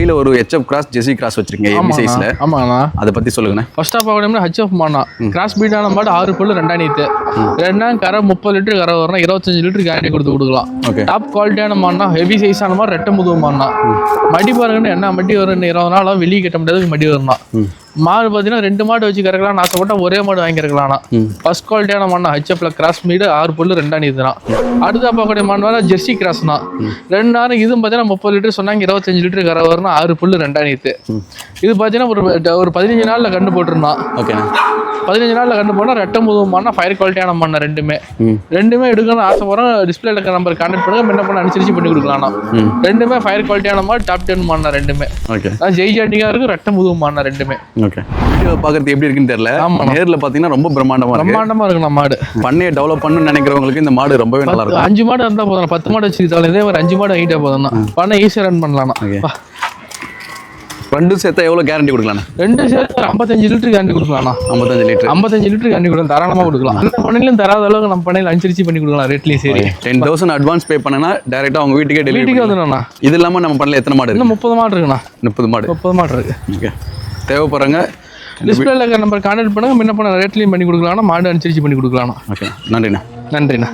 கையில் ஒரு HF cross ஜெசி கிராஸ் வச்சிருக்கீங்க ஏபி சைஸில் ஆமாண்ணா. அதை பற்றி சொல்லுங்கண்ணே. ஃபர்ஸ்ட் ஆஃப் ஆகணும்னா ஹச்எஃப் மாடா கிராஸ் பீடான மாடு ஆறு பல்லு நீத்து. ரெண்டாம் கரை முப்பது லிட்டர் கரை வரணும் இருபத்தஞ்சு லிட்டர் கேரண்டி கொடுத்து கொடுக்கலாம். ஓகே. டாப் குவாலிட்டியான மாடுனா ஹெவி சைஸான மாதிரி ரெட்டை முதுகு மாடுனா மடி பாருங்கன்னு என்ன மடி வரும் இருபது நாள் ஆகும், வெளியே கட்ட முடியாது மடி வரணும் மாடு பார்த்தீங்கன்னா ரெண்டு மாடு வச்சு கறக்கலாம் ஆசைப்பட்டா ஒரே மாடு வாங்கிருக்கலாம் ஃபர்ஸ்ட் குவாலிட்டியான மாடுனா ஹெச்எஃப்ல கிராஸ் மீடு ஆறு பல்லு ரெண்டாம் நீத்துனா அடுத்த பார்க்கக்கூடிய மாடு வேணா ஜெர்சி கிராஸ்னா ரெண்டு நேரம் இது பார்த்தீங்கன்னா முப்பது லிட்டர் சொன்னாங்க இருபத்தஞ்சு லிட்டர் கரை வரணும் ஆறு புல்லு ரெண்டாம் நீத்து இது பார்த்தீங்கன்னா ஒரு ஒரு பதினஞ்சு நாள்ல கண்டு போட்டிருந்தான். ஓகேண்ணே. பதினஞ்சு நாள்ல கண்டு போனா ரெட்டை முதுகுமானா ஃபயர் குவாலிட்டியான மண்ணை ரெண்டுமே. ம். ரெண்டுமே எடுக்கணும் ஆசைப்படுறோம் டிஸ்பிளே இருக்க நம்பர் கான்டாக்ட் பண்ணுங்க. என்ன பண்ண அனுசரிச்சு பண்ணி கொடுக்கலாம் ம். ரெண்டுமே ஃபயர் குவாலிட்டியான மாதிரி டாப் டென் மண்ணா ரெண்டுமே. ஓகே. நான் ஜெய் ஜாட்டிங்கா இருக்கும் ரெட்டை முதுகுமானா ரெண்டுமே. ஓகே. வீடியோ பார்க்கறது எப்படி இருக்குன்னு தெரியல. ஆமாண்ணா. நேர்ல பார்த்தீங்கன்னா ரொம்ப பிரம்மாண்டமா இருக்கு. பிரம்மாண்டமா இருக்கு நம்ம மாடு பண்ணையை டெவலப் பண்ணணும்னு நினைக்கிறவங்களுக்கு இந்த மாடு ரொம்பவே நல்லா இருக்கும். அஞ்சு மாடு இருந்தா போதும் பத்து மாடு வச்சுக்கிட்டாலும் இதே ஒரு அஞ்சு மாடு வாங்கிட்டா போதும் தான் பண்ண ஈஸியாக ரன் பண்ணலாம் ஓகே. ரெண்டும் சேர்த்தா எவ்வளோ கேரண்டி கொடுக்கலாண்ணே ரெண்டு சேர்த்து ஐம்பத்தஞ்சு லிட்டர் கேண்டி கொடுக்கலாம்ண்ணா. ஐம்பத்தஞ்சு லிட்டர். ஐம்பத்தஞ்சு லிட்டர் கேண்டி கொடுக்கலாம். தாராளமா கொடுக்கலாம். அந்த பண்ணையிலும் தராத அளவுக்கு நம்ம பண்ணையில் அனுசரிச்சு பண்ணி கொடுக்கலாம் ரேட்லயும் சரி. டென் தௌசண்ட் அட்வான்ஸ் பே பண்ணனா டேரெக்டாக அவங்க வீட்டுக்கே டெலிவரி வந்துடும்ண்ணா இது இல்லாமல் நம்ம பண்ணல எத்தனை மாடு இன்னும் முப்பது மாடு இருக்குண்ணா. முப்பது மாடு. முப்பது மாடு இருக்கு. ஓகே. தேவைப்படுறாங்க டிஸ்பிளேல இருக்கிற நம்பர் கான்டாக்ட் பண்ணுங்க. முன்ன பண்ண ரேட்லையும் பண்ணி கொடுக்கலாம்னா மாடு அனுசரிச்சு பண்ணி கொடுக்கலாம் ஓகே. நன்றிண்ணா. நன்றிண்ணா.